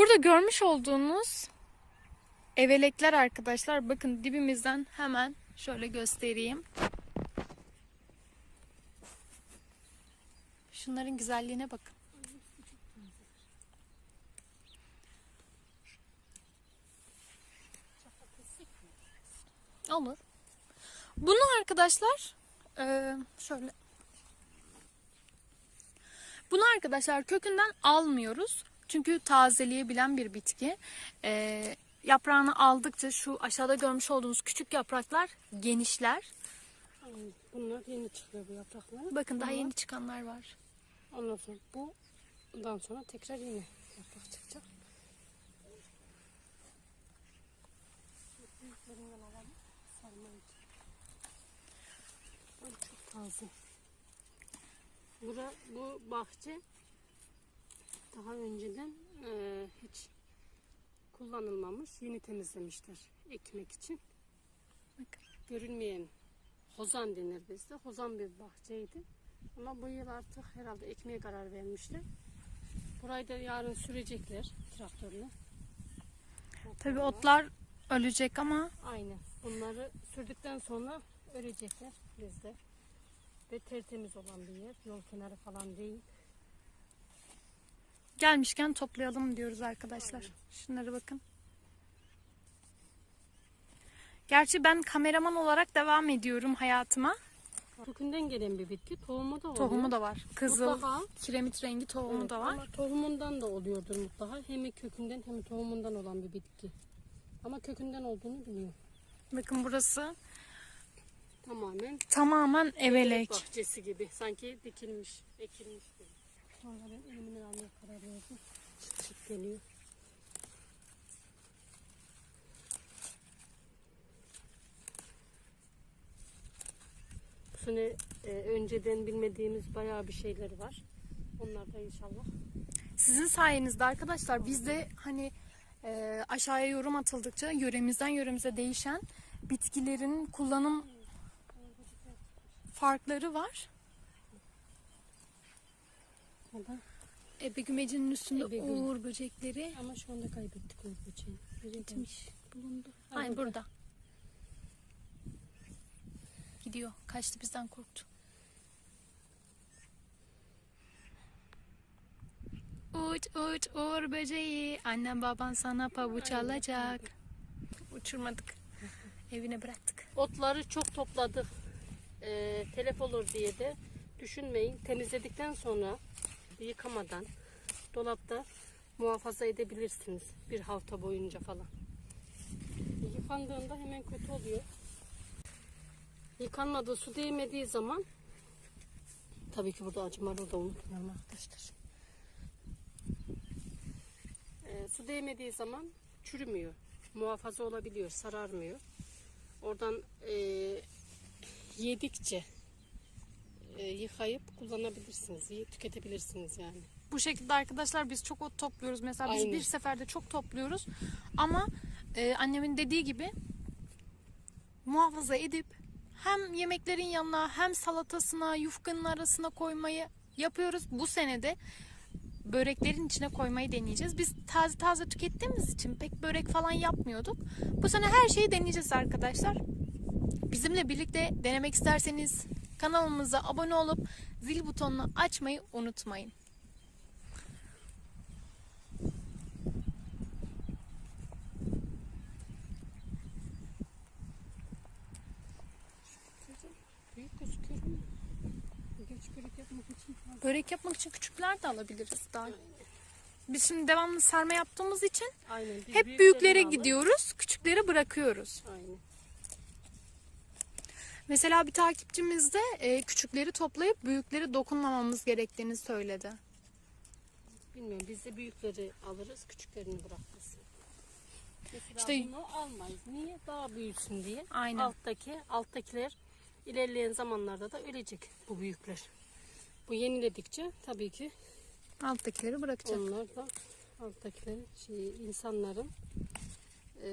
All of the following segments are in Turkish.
Burada görmüş olduğunuz evelekler arkadaşlar bakın dibimizden hemen şöyle göstereyim. Şunların güzelliğine bakın. Olur. Bunu arkadaşlar eee, şöyle bunu arkadaşlar kökünden almıyoruz. Çünkü tazeleyebilen bir bitki. Eee, yaprağını aldıkça şu aşağıda görmüş olduğunuz küçük yapraklar genişler. Bunlar yeni çıkıyor bu yapraklar. Bakın daha Bunlar- yeni çıkanlar var. Ondan sonra bu bundan sonra tekrar yine yaprak çıkacak. Çok taze. Bura, bu bahçe daha önceden eee, hiç kullanılmamış. Yeni temizlemişler ekmek için. Bakın. Görünmeyen hozan denir bizde. Hozan bir bahçeydi. Ama bu yıl artık herhalde ekmeğe karar vermişler. Burayı da yarın sürecekler traktörle. Tabii otlar ölecek ama Aynen. Bunları sürdükten sonra ölecekler bizde. Ve tertemiz olan bir yer. Yol kenarı falan değil. Gelmişken toplayalım diyoruz arkadaşlar. Şunları bakın. Gerçi ben kameraman olarak devam ediyorum hayatıma. Kökünden gelen bir bitki. Tohumu da oluyor. Tohumu da var. Kızıl, Mutlaka. kiremit rengi tohumu Evet, da var. Ama tohumundan da oluyordur mutlaka. Hem kökünden hem tohumundan olan bir bitki. Ama kökünden olduğunu biliyorum. Bakın burası Tamamen tamamen evelek. bahçesi gibi. Sanki dikilmiş, ekilmiş gibi ben elimden almaya karar verdim. Çıt geliyor. Bu sene e, önceden bilmediğimiz bayağı bir şeyleri var. Onlar da inşallah. Sizin sayenizde arkadaşlar biz de hani e, aşağıya yorum atıldıkça yöremizden yöremize değişen bitkilerin kullanım farkları var. O da Ebegümecinin üstünde Ebegüm. uğur böcekleri ama şu anda kaybettik o böceği. Nereye gitmiş bulundu. Ay burada. Gidiyor. Kaçtı bizden korktu. Uç uç uğur böceği. Annem baban sana pabuç alacak. Uçurmadık. Evine bıraktık. Otları çok topladık. Ee, telef olur diye de düşünmeyin. Temizledikten sonra yıkamadan dolapta muhafaza edebilirsiniz. Bir hafta boyunca falan. Yıkandığında hemen kötü oluyor. Yıkanmadığı su değmediği zaman tabii ki burada acı da unutmayalım arkadaşlar. Ee, su değmediği zaman çürümüyor. Muhafaza olabiliyor, sararmıyor. Oradan e, yedikçe e, yıkayıp kullanabilirsiniz, tüketebilirsiniz yani. Bu şekilde arkadaşlar biz çok ot topluyoruz. Mesela biz Aynen. bir seferde çok topluyoruz. Ama e, annemin dediği gibi muhafaza edip hem yemeklerin yanına hem salatasına yufkanın arasına koymayı yapıyoruz. Bu senede böreklerin içine koymayı deneyeceğiz. Biz taze taze tükettiğimiz için pek börek falan yapmıyorduk. Bu sene her şeyi deneyeceğiz arkadaşlar. Bizimle birlikte denemek isterseniz kanalımıza abone olup zil butonunu açmayı unutmayın. Börek yapmak için küçükler de alabiliriz daha. Biz şimdi devamlı sarma yaptığımız için Aynen. biz hep büyüklere gidiyoruz, küçükleri bırakıyoruz. Aynen. Mesela bir takipçimiz de e, küçükleri toplayıp büyükleri dokunmamamız gerektiğini söyledi. Bilmiyorum biz de büyükleri alırız, küçüklerini bırakırız. Mesela İşte- bunu almayız. Niye? Daha büyüsün diye. Aynen. Alttaki, alttakiler ilerleyen zamanlarda da ölecek bu büyükler. Bu yeniledikçe tabii ki Alttakileri bırakacak. Onlar da alttakilerin şey, insanların e,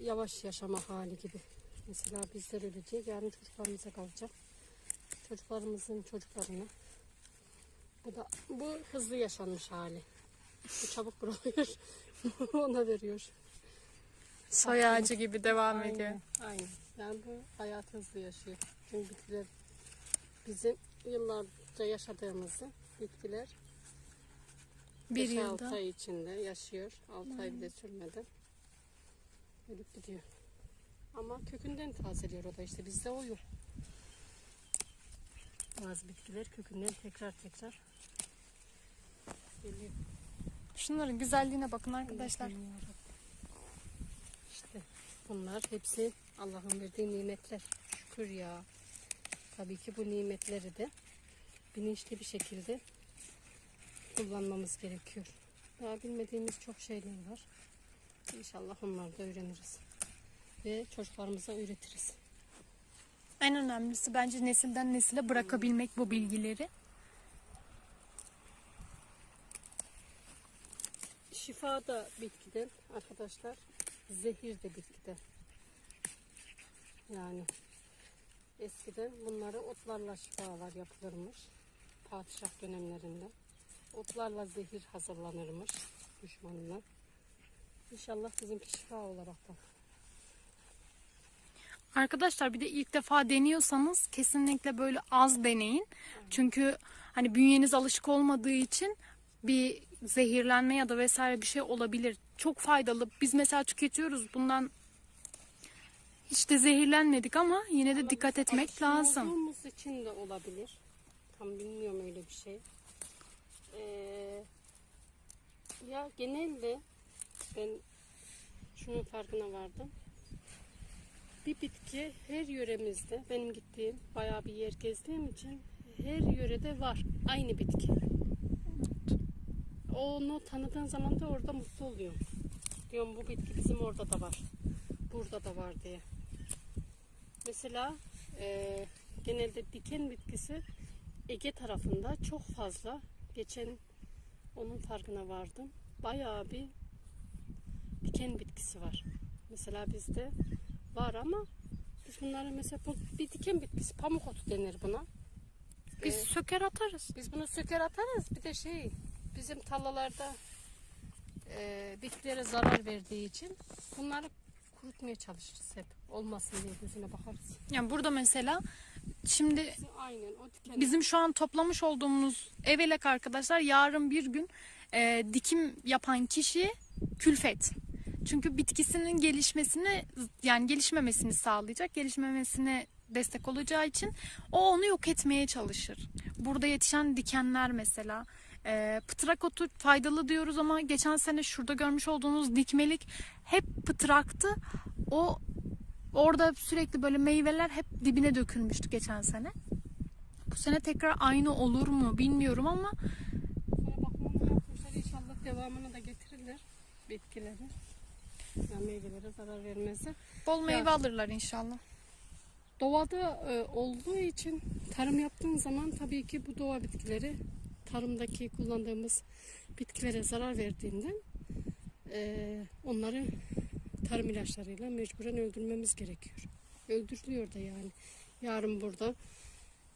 yavaş yaşama hali gibi. Mesela bizler ölecek, yarın çocuklarımıza kalacak. Çocuklarımızın çocuklarına. Bu da bu hızlı yaşanmış hali. Bu çabuk bırakıyor. ona veriyor. Soy ağacı gibi devam Aynen, ediyor. Aynen. Yani bu hayat hızlı yaşıyor. Çünkü bitkiler bizim yıllarca yaşadığımızı bitkiler Bir 5-6 yılda. ay içinde yaşıyor. 6 ay bile sürmeden ölüp gidiyor. Ama kökünden tazeliyor o da işte bizde o yok. Bazı bitkiler kökünden tekrar tekrar geliyor. Şunların güzelliğine bakın arkadaşlar. İşte bunlar hepsi Allah'ın verdiği nimetler. Şükür ya. Tabii ki bu nimetleri de bilinçli bir şekilde kullanmamız gerekiyor. Daha bilmediğimiz çok şeyler var. İnşallah onları da öğreniriz. Ve çocuklarımıza öğretiriz. En önemlisi bence nesilden nesile bırakabilmek bu bilgileri. Şifa da bitkiden arkadaşlar. Zehir de bitkiden. Yani eskiden bunları otlarla şifalar yapılırmış. Padişah dönemlerinde. Otlarla zehir hazırlanırmış düşmanına. İnşallah bizimki şifa olarak da. Arkadaşlar bir de ilk defa deniyorsanız kesinlikle böyle az deneyin. Çünkü hani bünyeniz alışık olmadığı için bir zehirlenme ya da vesaire bir şey olabilir. Çok faydalı. Biz mesela tüketiyoruz bundan hiç de zehirlenmedik ama yine de dikkat etmek lazım. İçin de olabilir. Tam bilmiyorum öyle bir şey. Ee, ya genelde ben şunun farkına vardım. Bir bitki her yöremizde benim gittiğim bayağı bir yer gezdiğim için her yörede var. Aynı bitki. Onu tanıdığın zaman da orada mutlu oluyorum. Diyorum bu bitki bizim orada da var. Burada da var diye. Mesela e, genelde diken bitkisi Ege tarafında çok fazla. Geçen onun farkına vardım. Bayağı bir diken bitkisi var. Mesela bizde var ama biz bunları mesela bu bir diken bitkisi pamuk otu denir buna. Biz Ee, söker atarız. biz bunu söker atarız. Bir de şey bizim tarlalarda e, bitkilere zarar verdiği için bunları kurutmaya çalışırız hep. Olmasın diye gözüne bakarız. Yani burada mesela şimdi Aynen o. Bizim şu an toplamış olduğumuz evelek arkadaşlar yarın bir gün e, dikim yapan kişi külfet. Çünkü bitkisinin gelişmesini yani gelişmemesini sağlayacak, gelişmemesine destek olacağı için o onu yok etmeye çalışır. Burada yetişen dikenler mesela e, pıtrak otu faydalı diyoruz ama geçen sene şurada görmüş olduğunuz dikmelik hep pıtraktı. O orada sürekli böyle meyveler hep dibine dökülmüştü geçen sene. Bu sene tekrar aynı olur mu bilmiyorum ama Sonra bakımını yapmışlar. İnşallah devamını da getirirler bitkileri. Yani meyvelere zarar vermezler. bol meyve alırlar inşallah. Doğada e, olduğu için tarım yaptığın zaman tabii ki bu doğa bitkileri tarımdaki kullandığımız bitkilere zarar verdiğinden e, onları tarım ilaçlarıyla mecburen öldürmemiz gerekiyor. Öldürülüyor da yani. Yarın burada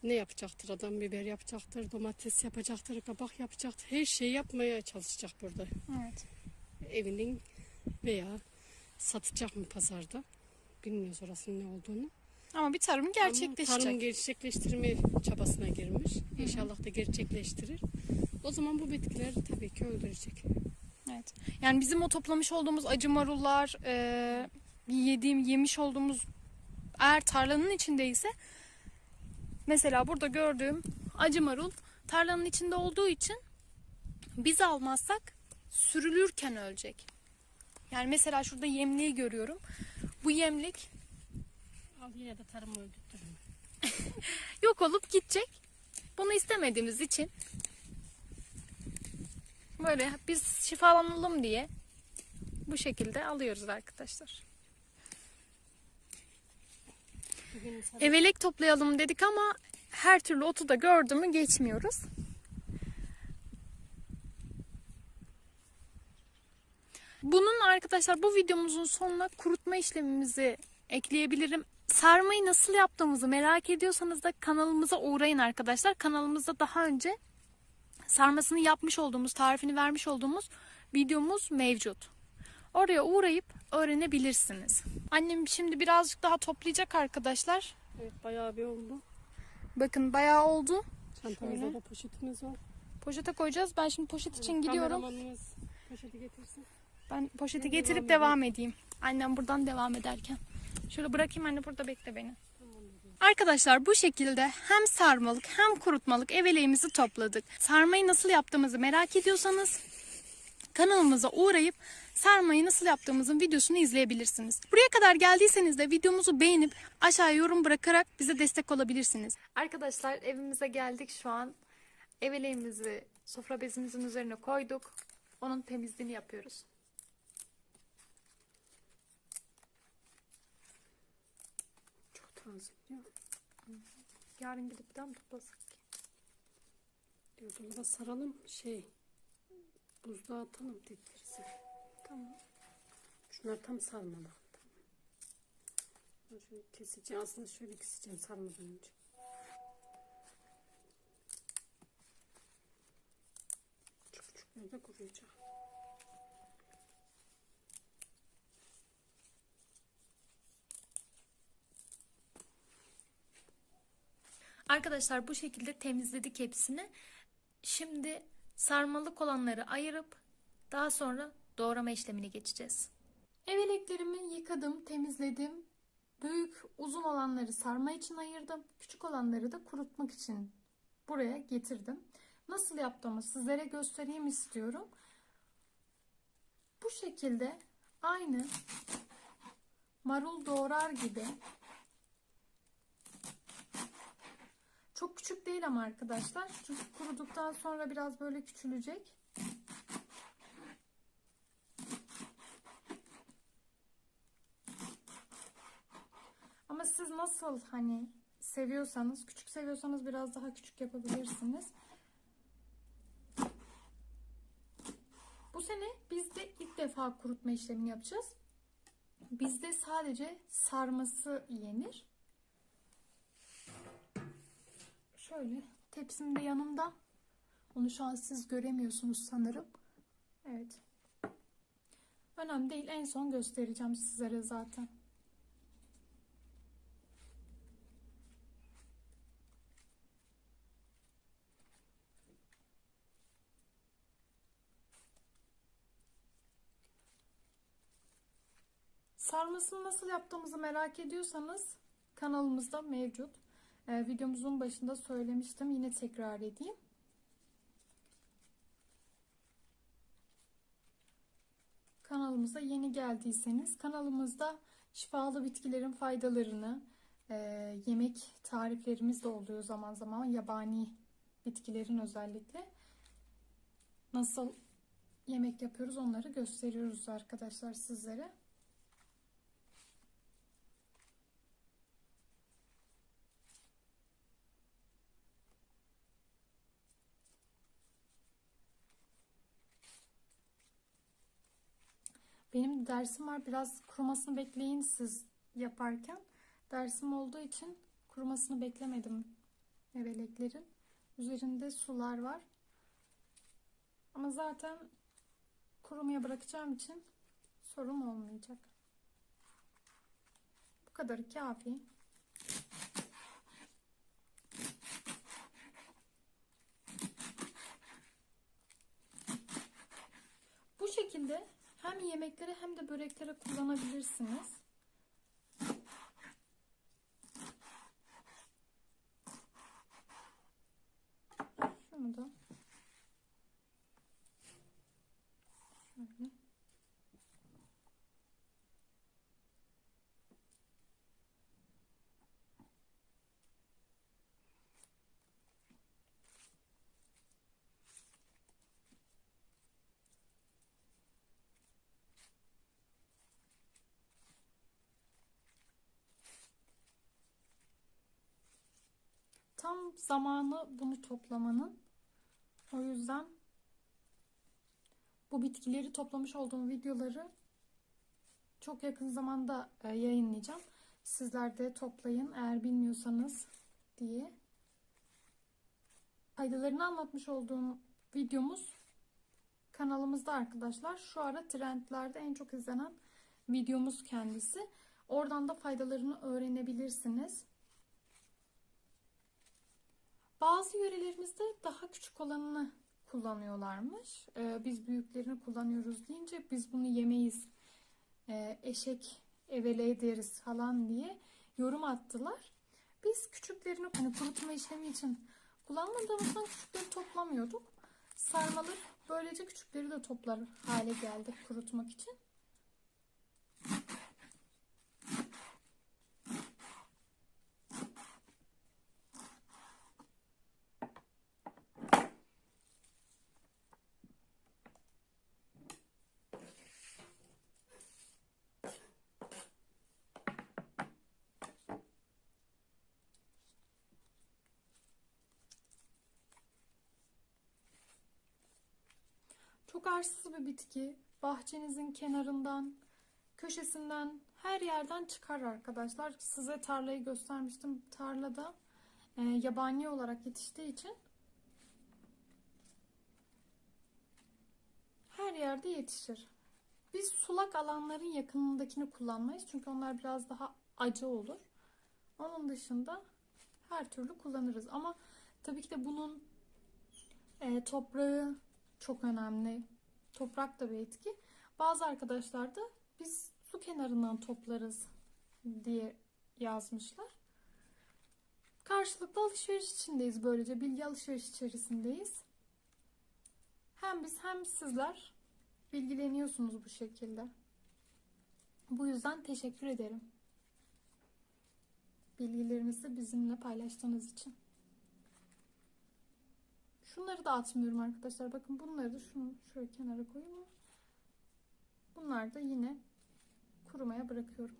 ne yapacaktır adam? Biber yapacaktır, domates yapacaktır, kabak yapacaktır. Her şeyi yapmaya çalışacak burada. Evet. Evinin veya satacak mı pazarda? Bilmiyoruz orasının ne olduğunu. Ama bir tarım Ama gerçekleşecek. Tarım gerçekleştirme çabasına girmiş. İnşallah da gerçekleştirir. O zaman bu bitkiler tabii ki öldürecek. Evet. Yani bizim o toplamış olduğumuz acı marullar, e, yediğim, yemiş olduğumuz eğer tarlanın içindeyse mesela burada gördüğüm acı marul tarlanın içinde olduğu için biz almazsak sürülürken ölecek. Yani mesela şurada yemliği görüyorum. Bu yemlik Al yine de tarım öldürtürüm. yok olup gidecek. Bunu istemediğimiz için böyle biz şifalanalım diye bu şekilde alıyoruz arkadaşlar. Evelek toplayalım dedik ama her türlü otu da gördü mü geçmiyoruz. Bunun arkadaşlar bu videomuzun sonuna kurutma işlemimizi ekleyebilirim. Sarmayı nasıl yaptığımızı merak ediyorsanız da kanalımıza uğrayın arkadaşlar. Kanalımızda daha önce sarmasını yapmış olduğumuz, tarifini vermiş olduğumuz videomuz mevcut. Oraya uğrayıp öğrenebilirsiniz. Annem şimdi birazcık daha toplayacak arkadaşlar. Evet bayağı bir oldu. Bakın bayağı oldu. Çantamızda da poşetimiz var. Poşete koyacağız. Ben şimdi poşet için Evet, gidiyorum. kameramanımız poşeti getirsin. Ben poşeti getirip devam devam edeyim. Annem buradan devam ederken. Şöyle bırakayım anne burada bekle beni. Arkadaşlar bu şekilde hem sarmalık hem kurutmalık eveleğimizi topladık. Sarmayı nasıl yaptığımızı merak ediyorsanız kanalımıza uğrayıp sarmayı nasıl yaptığımızın videosunu izleyebilirsiniz. Buraya kadar geldiyseniz de videomuzu beğenip aşağıya yorum bırakarak bize destek olabilirsiniz. Arkadaşlar evimize geldik şu an. Eveleğimizi sofra bezimizin üzerine koyduk. Onun temizliğini yapıyoruz. Biliyor musun? Yarın gidip bir daha mı toplasak ki? Diyor dolaba saralım şey buzluğa atalım diplerisi. Tamam. Şunlar tam sarmalı. Tamam. Şöyle keseceğim. Aslında şöyle keseceğim sarmadan önce. Küçük küçük böyle kuruyacak. Arkadaşlar bu şekilde temizledik hepsini. Şimdi sarmalık olanları ayırıp daha sonra doğrama işlemine geçeceğiz. Eveleklerimi yıkadım, temizledim. Büyük, uzun olanları sarma için ayırdım. Küçük olanları da kurutmak için buraya getirdim. Nasıl yaptığımı sizlere göstereyim istiyorum. Bu şekilde aynı marul doğrar gibi Çok küçük değil ama arkadaşlar. Çünkü kuruduktan sonra biraz böyle küçülecek. Ama siz nasıl hani seviyorsanız, küçük seviyorsanız biraz daha küçük yapabilirsiniz. Bu sene biz de ilk defa kurutma işlemini yapacağız. Bizde sadece sarması yenir. Şöyle tepsim de yanımda. Onu şu an siz göremiyorsunuz sanırım. Evet. Önemli değil. En son göstereceğim sizlere zaten. Sarmasını nasıl yaptığımızı merak ediyorsanız kanalımızda mevcut. Ee, videomuzun başında söylemiştim. Yine tekrar edeyim. Kanalımıza yeni geldiyseniz kanalımızda şifalı bitkilerin faydalarını, e, yemek tariflerimiz de oluyor zaman zaman. Yabani bitkilerin özellikle. Nasıl yemek yapıyoruz onları gösteriyoruz arkadaşlar sizlere. Benim dersim var. Biraz kurumasını bekleyin siz yaparken. Dersim olduğu için kurumasını beklemedim eveleklerin. Üzerinde sular var. Ama zaten kurumaya bırakacağım için sorun olmayacak. Bu kadar kafi. Bu şekilde hem yemeklere hem de böreklere kullanabilirsiniz. Şunu da şöyle. Tam zamanı bunu toplamanın. O yüzden bu bitkileri toplamış olduğum videoları çok yakın zamanda e, yayınlayacağım. Sizler de toplayın eğer bilmiyorsanız diye. Faydalarını anlatmış olduğum videomuz kanalımızda arkadaşlar şu ara trendlerde en çok izlenen videomuz kendisi. Oradan da faydalarını öğrenebilirsiniz. Bazı yörelerimizde daha küçük olanını kullanıyorlarmış. Ee, biz büyüklerini kullanıyoruz deyince biz bunu yemeyiz. Ee, eşek evele ederiz falan diye yorum attılar. Biz küçüklerini hani kurutma işlemi için kullanmadığımızdan küçükleri toplamıyorduk. Sarmalar böylece küçükleri de toplar hale geldi kurutmak için. Çok arsız bir bitki. Bahçenizin kenarından, köşesinden, her yerden çıkar arkadaşlar. Size tarlayı göstermiştim. Tarlada e, yabani olarak yetiştiği için her yerde yetişir. Biz sulak alanların yakınındakini kullanmayız. Çünkü onlar biraz daha acı olur. Onun dışında her türlü kullanırız. Ama tabii ki de bunun e, toprağı çok önemli. Toprak da bir etki. Bazı arkadaşlar da biz su kenarından toplarız diye yazmışlar. Karşılıklı alışveriş içindeyiz böylece. Bilgi alışveriş içerisindeyiz. Hem biz hem sizler bilgileniyorsunuz bu şekilde. Bu yüzden teşekkür ederim. Bilgilerinizi bizimle paylaştığınız için. Şunları da atmıyorum arkadaşlar. Bakın bunları da şunu şöyle kenara koyayım bunlar da yine kurumaya bırakıyorum.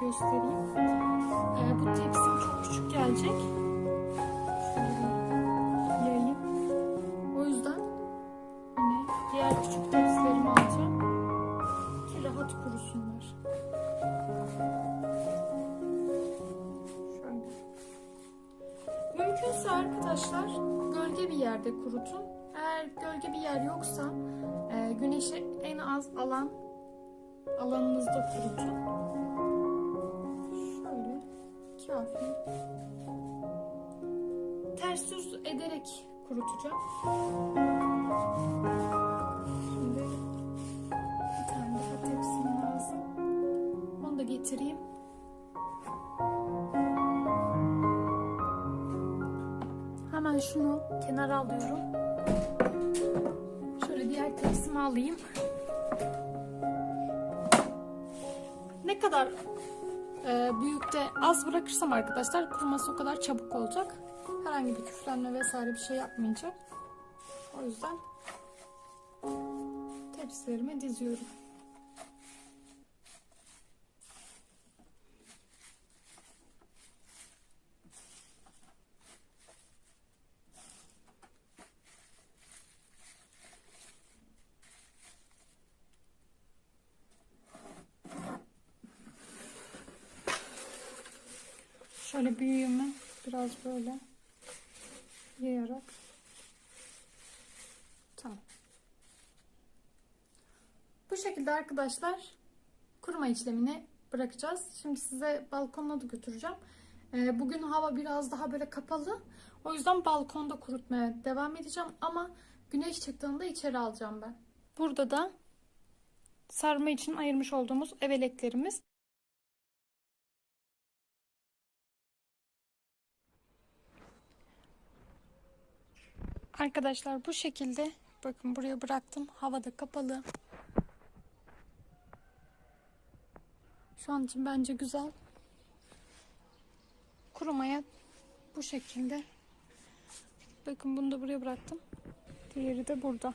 Göstereyim. Ee, bu tepsim çok küçük gelecek. Yayayım. O yüzden yine diğer küçük tepsilerimi alacağım. Ki rahat kurusunlar. Şöyle. Mümkünse arkadaşlar gölge bir yerde kurutun. Eğer gölge bir yer yoksa e, güneşi en az alan alanınızda kurutun. Şöyle kafi. Ters yüz ederek kurutacağım. Şimdi bir tane daha tepsim lazım. Onu da getireyim. Hemen şunu kenara alıyorum. Şöyle diğer tepsimi alayım. Ne kadar e, büyükte az bırakırsam arkadaşlar kuruması o kadar çabuk olacak. Herhangi bir küflenme vesaire bir şey yapmayacak. O yüzden tepsilerime diziyorum. Şöyle büyüğümü biraz böyle yayarak tamam. Bu şekilde arkadaşlar kuruma işlemini bırakacağız. Şimdi size balkonuna da götüreceğim. Ee, Bugün hava biraz daha böyle kapalı. O yüzden balkonda kurutmaya devam edeceğim ama güneş çıktığında içeri alacağım ben. Burada da sarma için ayırmış olduğumuz eveleklerimiz. Arkadaşlar bu şekilde bakın buraya bıraktım. Havada kapalı. Şu an için bence güzel. Kurumaya bu şekilde. Bakın bunu da buraya bıraktım. Diğeri de burada.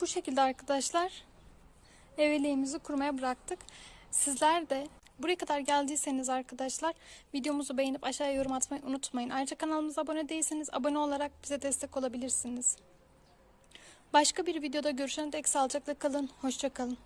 Bu şekilde arkadaşlar eveliğimizi kurmaya bıraktık. Sizler de buraya kadar geldiyseniz arkadaşlar videomuzu beğenip aşağıya yorum atmayı unutmayın. Ayrıca kanalımıza abone değilseniz abone olarak bize destek olabilirsiniz. Başka bir videoda görüşene dek sağlıcakla kalın. Hoşça kalın.